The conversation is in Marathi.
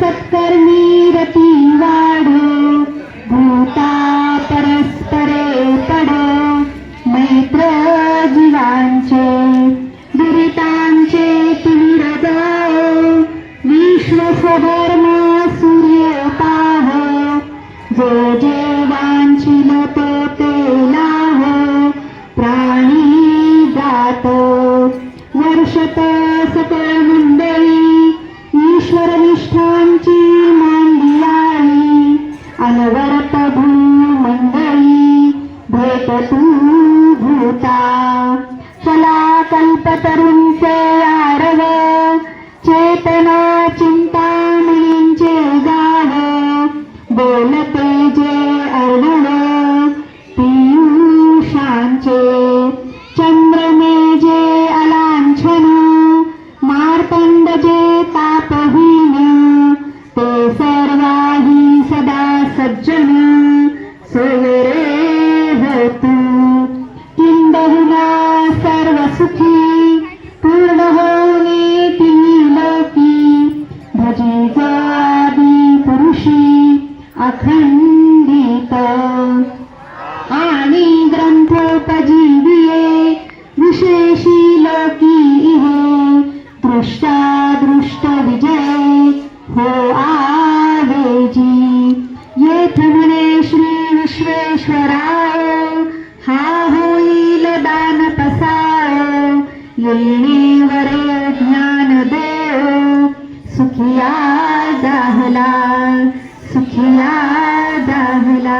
कर्मी रती वाढो भूता परस्परे पडो मैत्र जीवांचे दुरितांचे तुम्ही रजाओ विश्व स्वधर्म सूर्य पाहो जे जे वांछिल तो ते लाहो प्राणी जातो वर्षत सकळ तू भूता चला कल्पतरूंचे आरव. चेतना चिंतामणींचे गाव बोलते जे अर्जुन पियुषांचे. चंद्रमे जे अलांछन. मार्तंड जे तापहीन. ते सर्वाही सदा सज्जन. सोय होतु किंबहुना सर्व सुखी पूर्ण होणे तिन्ही लोकी भजी आदी पुरुषी अखंडित आणि ग्रंथोपजीविये विशेषी लोकी इहे दृष्टा दृष्ट विजय हो आवेजी येथ म्हणे श्री वरे ज्ञान देव सुखिया दाहला सुखिया दाहला